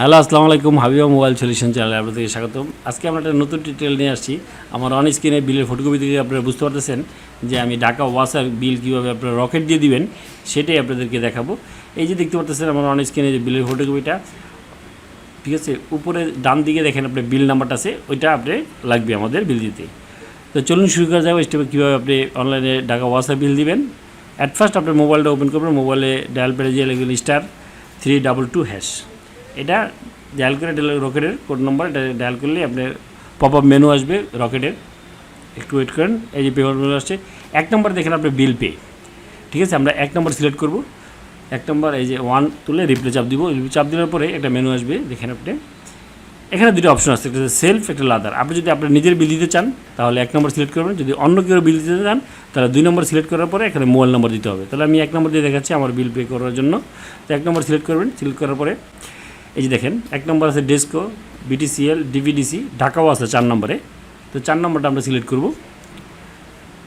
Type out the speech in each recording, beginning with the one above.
Hello, আসসালামু আলাইকুম, Habiba mobile solution চ্যানেলে আপনাদেরকে স্বাগতম। আজকে আমরা একটা নতুন টিটেল নিয়ে আসছি। আমার অন স্ক্রিনে বিলের ফটোকপি থেকে আপনারা বুঝতে পারতেছেন যে আমি ঢাকা ওয়াসার বিল কীভাবে আপনারা রকেট দিয়ে দিবেন, সেটাই আপনাদেরকে দেখাবো। এই যে দেখতে পারতেছেন আমার অন স্ক্রিনে যে বিলের ফটোকপিটা ঠিক আছে? উপরে ডান দিকে দেখেন আপনার বিল নাম্বারটা আছে, ওইটা আপনি লাগবে আমাদের বিল দিতে। তো চলুন শুরু করা যাবে স্টেপে কীভাবে আপনি অনলাইনে ঢাকা ওয়াসার বিল দিবেন। অ্যাট ফার্স্ট আপনার মোবাইলটা ওপেন করবেন মোবাইলে ডায়াল পেরে যে star three double two hash এটা ডায়াল করে রকেটের কোড নম্বর এটা ডায়াল করলে আপনার পপ আপ মেনু আসবে রকেটের। একটু ওয়েট করেন, এই যে পেমেন্ট মেনু আসছে। এক নম্বর দেখেন আপনি বিল পে ঠিক আছে, আমরা এক নম্বর সিলেক্ট করব। এক নম্বর এই যে ওয়ান তুলে রিপ্লে চাপ দিব। চাপ দেওয়ার পরে একটা মেনু আসবে, দেখেন আপনি। এখানে দুটো অপশন আছে, একটা সেলফ একটা লাদার আপনি যদি আপনার নিজের বিল দিতে চান, তাহলে এক নম্বর সিলেক্ট করবেন। যদি অন্য কেউ বিল দিতে চান, তাহলে দুই নম্বর সিলেক্ট করার পরে এখানে মোবাইল নম্বর দিতে হবে। তাহলে আমি এক নম্বর দিয়ে দেখাচ্ছি আমার বিল পে করার জন্য। তো এক নম্বর সিলেক্ট করবেন সিলেক্ট করার পরে এই যে দেখেন, এক নম্বর আছে ডেস্কো বিটিসিএল ডিভিডিসি ঢাকাও আছে চার নম্বরে। তো চার নম্বরটা আমরা সিলেক্ট করব।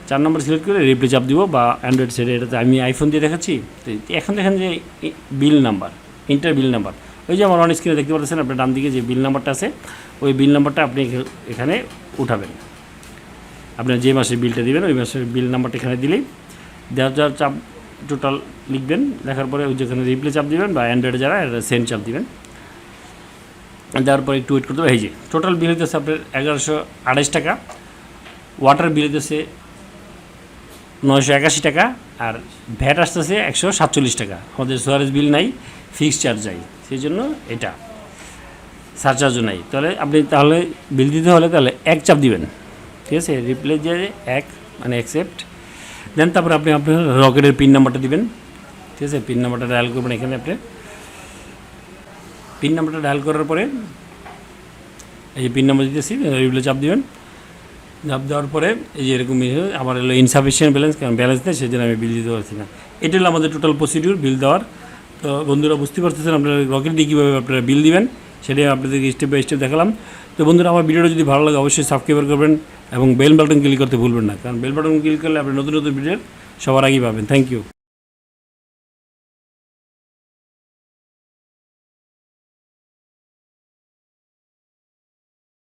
চার নম্বর সিলেক্ট করে রিপ্লে চাপ দিব বা অ্যান্ড্রয়েড সেটে এটাতে আমি আইফোন দিয়ে দেখাচ্ছি। তো এখন দেখেন যে bill number inter bill number ওই যে আমার অন স্ক্রিনে দেখতে পাচ্ছেন আপনার ডান দিকে যে বিল নাম্বারটা আছে, ওই বিল নাম্বারটা আপনি এখানে উঠাবেন। আপনার যে মাসে বিলটা দিবেন, ওই মাসের বিল নাম্বারটা এখানে দিলেই দেওয়ার যার চাপ টোটাল লিখবেন, লেখার পরে ওই যেখানে রিপ্লে চাপ দিবেন বা অ্যান্ড্রয়েডে যারা সেন্ড চাপ দিবেন। দেওয়ার পরে একটু ওয়েট করতে হবে। এই যে টোটাল বিল হইতেছে আপনার এগারোশো আড়াইশ টাকা ওয়াটার বিল হইতেছে নয়শো একাশি টাকা আর ভ্যাট আসতেছে একশো সাতচল্লিশ টাকা। আমাদের সোয়ারেজ বিল নাই ফিক্সড চার্জ যাই সেই জন্য এটা সারচার্জও নাই। তাহলে আপনি তাহলে বিল দিতে হলে তাহলে এক চাপ দিবেন। ঠিক আছে? রিপ্লে যে এক মানে অ্যাকসেপ্ট দেন তারপরে আপনি আপনার রকেটের পিন নাম্বারটা দিবেন। ঠিক আছে? পিন নাম্বারটা ডায়াল করবেন এখানে আপনি। পিন নাম্বারটা ডায়াল করার পরে, এই যে পিন নাম্বার দিতেছি রিপ্লে চাপ দিবেন। চাপ দেওয়ার পরে, এই যে এরকম ইয়ে আমার হলো ইনসাফিসিয়েন্ট ব্যালেন্স কারণ ব্যালেন্স নেই সেই জন্য আমি বিল দিতে পারছি না। এটা হলো আমাদের টোটাল প্রসিডিউর বিল দেওয়ার। তো বন্ধুরা বুঝতে পারতেছেন আপনারা রকেট দিয়ে কীভাবে আপনারা বিল দিবেন, সেটাই আপনাদেরকে স্টেপ বাই স্টেপ দেখালাম। তো বন্ধুরা, আমার ভিডিওটা যদি ভালো লাগে, অবশ্যই সাবস্ক্রাইব করবেন এবং বেল বাটন ক্লিক করতে ভুলবেন না। কারণ বেল বাটন ক্লিক করলে আপনি নতুন নতুন ভিডিও সবার আগেই পাবেন। Thank you